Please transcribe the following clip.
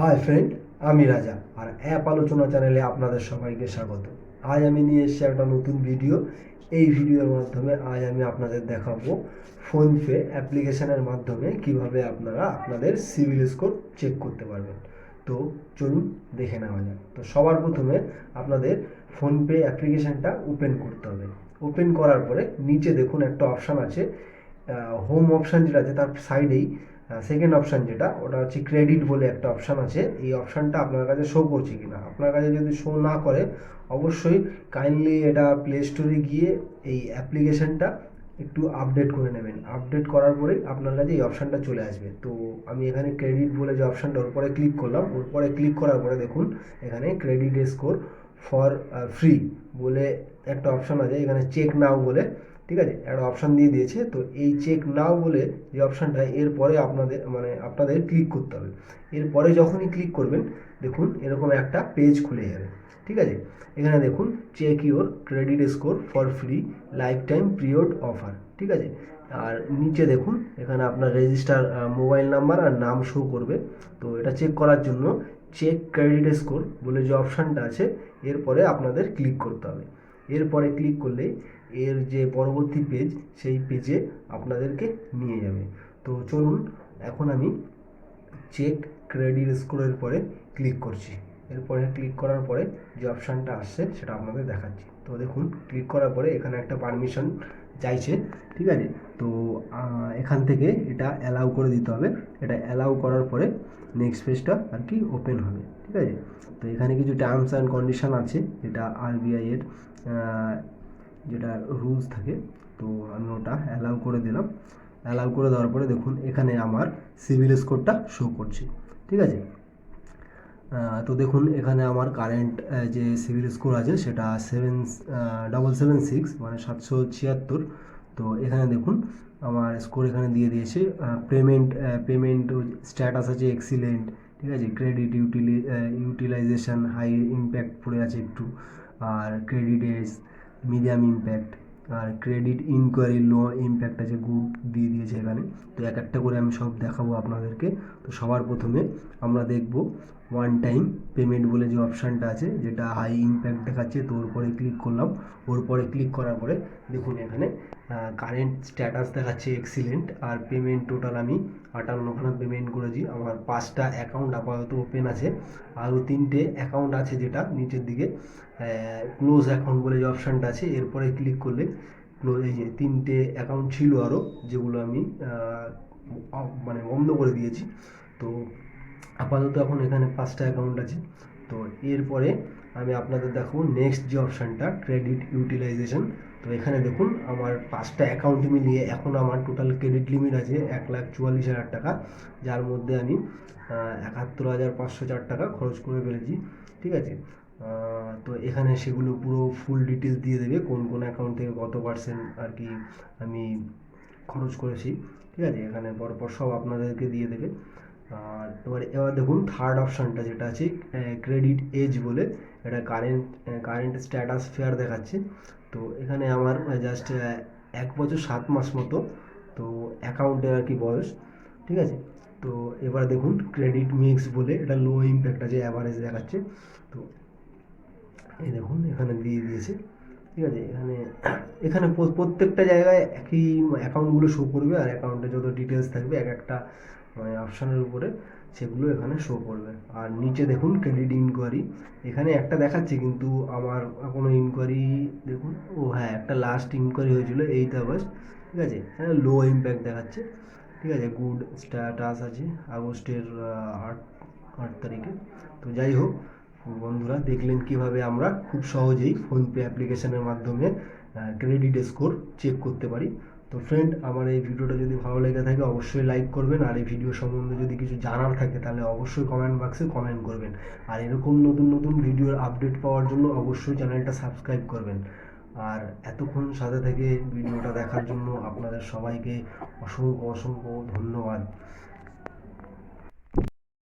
Hi friend আমি রাজা আর app আলোচনা চ্যানেলে আপনাদের সবাইকে স্বাগত। আজ আমি নিয়ে এসেছি একটা নতুন ভিডিও এই ভিডিওর মাধ্যমে আজ আমি আপনাদের দেখাবো ফোনপে অ্যাপ্লিকেশানের মাধ্যমে কীভাবে আপনারা আপনাদের সিভিল স্কোর চেক করতে পারবেন। তো চলুন দেখে নেওয়া যাক। তো সবার প্রথমে আপনাদের ফোনপে অ্যাপ্লিকেশনটা ওপেন করতে হবে। ওপেন করার পরে নিচে দেখুন একটা অপশান আছে হোম অপশান যেটা আছে তার সাইডেই সেকেন্ড অপশান যেটা, ওটা হচ্ছে ক্রেডিট বলে একটা অপশান আছে। এই অপশানটা আপনার কাছে শো করছে কিনা? আপনার কাছে যদি শো না করে, অবশ্যই কাইন্ডলি এটা প্লে স্টোরে গিয়ে এই অ্যাপ্লিকেশনটা একটু আপডেট করে নেবেন। আপডেট করার পরে আপনার কাছে এই অপশানটা চলে আসবে। তো আমি এখানে ক্রেডিট বলে যে অপশানটা ওর পরে ক্লিক করলাম। ওর পরে ক্লিক করার পরে দেখুন, এখানে ক্রেডিট স্কোর ফর ফ্রি বলে একটা অপশান আছে। এখানে চেক নাও বলে ঠিক আছে? একটা অপশান দিয়ে দিয়েছে। তো এই চেক নাও বলে যে অপশানটা এরপরে আপনাদের মানে আপনাদের ক্লিক করতে হবে। এরপরে যখনই ক্লিক করবেন, দেখুন এরকম একটা পেজ খুলে যাবে। ঠিক আছে? এখানে দেখুন check your credit score for free lifetime period offer ঠিক আছে? আর নিচে দেখুন, এখানে আপনার রেজিস্টার মোবাইল নাম্বার আর নাম শো করবে। তো এটা চেক করার জন্য চেক ক্রেডিট স্কোর বলে যে অপশানটা আছে, এরপরে আপনাদের ক্লিক করতে হবে। এরপরে ক্লিক করলে এর যে পরবর্তী পেজ সেই পেজে আপনাদেরকে নিয়ে যাবে। তো চলুন, এখন আমি চেক ক্রেডিট স্কোরের পরে ক্লিক করছি। এরপরে ক্লিক করার পরে যে অপশানটা আসছে সেটা আপনাদের দেখাচ্ছি। তো দেখুন ক্লিক করার পরে এখানে একটা পারমিশন চাইছে ঠিক আছে? তো এখান থেকে এটা অ্যালাউ করে দিতে হবে। এটা অ্যালাউ করার পরে নেক্সট পেজটা আর কি ওপেন হবে ঠিক আছে? তো এখানে কিছু টার্মস অ্যান্ড কন্ডিশন আছে যেটা আরবিআই এর আহ, যেটা রুলস থাকে। তো আমি ওটা অ্যালাউ করে দিলাম। অ্যালাউ করে দেওয়ার পরে দেখুন এখানে আমার সিভিল স্কোরটা শো করছে ঠিক আছে? তো দেখুন, এখানে আমার কারেন্ট যে সিভিল স্কোর আছে সেটা সেভেন ডবল সেভেন সিক্স মানে সাতশো ছিয়াত্তর। তো এখানে দেখুন, আমার স্কোর এখানে দিয়ে দিয়েছে পেমেন্ট পেমেন্ট স্ট্যাটাস আছে এক্সিলেন্ট ঠিক আছে? Credit utili utilization high impact পড়ে আছে একটু। আর ক্রেডিট এস মিডিয়াম ইম্প্যাক্ট আর ক্রেডিট ইনকোয়ারি লো ইম্প্যাক্ট আছে গুড দিয়ে দিয়েছে এখানে। তো এক একটা করে আমি সব দেখাবো আপনাদেরকে। তো সবার প্রথমে আমরা দেখব ওয়ান টাইম পেমেন্ট বলে যে অপশানটা আছে, যেটা হাই ইম্প্যাক্ট দেখাচ্ছে, তো ওর পরে ক্লিক করলাম। ওর পরে ক্লিক করার পরে দেখুন এখানে কারেন্ট স্ট্যাটাস দেখাচ্ছে এক্সিলেন্ট আর পেমেন্ট টোটাল আমি আটান্নখানা পেমেন্ট করেছি। আমার পাঁচটা অ্যাকাউন্ট আপাতত ওপেন আছে। আরও তিনটে অ্যাকাউন্ট আছে যেটা নিচের দিকে ক্লোজ অ্যাকাউন্ট বলে যে অপশানটা আছে, এরপরে ক্লিক করলে ক্লোজ এই যে তিনটে অ্যাকাউন্ট ছিল আরও, যেগুলো আমি মানে বন্ধ করে দিয়েছি। তো আপাতত এখন এখানে পাঁচটা অ্যাকাউন্ট আছে। তো এরপরে আমি আপনাদের দেখাবো নেক্সট যে অপশানটা ক্রেডিট ইউটিলাইজেশন তো এখানে দেখুন, আমার পাঁচটা অ্যাকাউন্ট মিলিয়ে এখন আমার টোটাল ক্রেডিট লিমিট আছে এক লাখ চুয়াল্লিশ হাজার টাকা, যার মধ্যে আমি একাত্তর হাজার পাঁচশো চার টাকা খরচ করে ফেলেছি। ঠিক আছে? তো এখানে সেগুলো পুরো ফুল ডিটেলস দিয়ে দেবে, কোন কোন অ্যাকাউন্ট থেকে কত পার্সেন্ট আর কি আমি খরচ করেছি। ঠিক আছে? এখানে পরপর সব আপনাদেরকে দিয়ে দেবে। আর এবার এবার দেখুন থার্ড অপশানটা যেটা আছে ক্রেডিট এজ বলে এটা কারেন্ট কারেন্ট স্ট্যাটাস ফেয়ার দেখাচ্ছে। তো এখানে আমার জাস্ট এক বছর সাত মাস মতো, তো অ্যাকাউন্টের আর কি বয়স, ঠিক আছে? তো এবার দেখুন ক্রেডিট মিক্স বলে এটা লো ইম্প্যাক্ট আছে অ্যাভারেজ দেখাচ্ছে। তো এই দেখুন এখানে দিয়ে দিয়েছে, ঠিক আছে? এখানে এখানে প্রত্যেকটা জায়গায় একই অ্যাকাউন্টগুলো শো করবে আর অ্যাকাউন্টে যত ডিটেলস থাকবে, এক একটা অপশানের উপরে সেগুলো এখানে শো করবে। আর নিচে দেখুন ক্রেডিট ইনকোয়ারি এখানে একটা দেখাচ্ছে কিন্তু আমার কোনো ইনকোয়ারি দেখুন, ও হ্যাঁ একটা লাস্ট ইনকোয়ারি হয়েছিল এইট আগস্ট, ঠিক আছে? হ্যাঁ লো ইম্প্যাক্ট দেখাচ্ছে, ঠিক আছে? গুড স্ট্যাটাস আছে আগস্টের আট আট তারিখে। তো যাই হোক, বন্ধুরা, দেখলেন কীভাবে আমরা খুব সহজেই ফোনপে অ্যাপ্লিকেশনের মাধ্যমে ক্রেডিট স্কোর চেক করতে পারি। তো ফ্রেন্ড আমার এই ভিডিওটা যদি ভালো লেগে থাকে, অবশ্যই লাইক করবেন। আর এই ভিডিও সম্বন্ধে যদি কিছু জানার থাকে, তাহলে অবশ্যই কমেন্ট বক্সে কমেন্ট করবেন। আর এরকম নতুন নতুন ভিডিওর আপডেট পাওয়ার জন্য অবশ্যই চ্যানেলটা সাবস্ক্রাইব করবেন। আর এতক্ষণ সাথে থেকে ভিডিওটা দেখার জন্য আপনাদের সবাইকে অসংখ্য অসংখ্য ধন্যবাদ।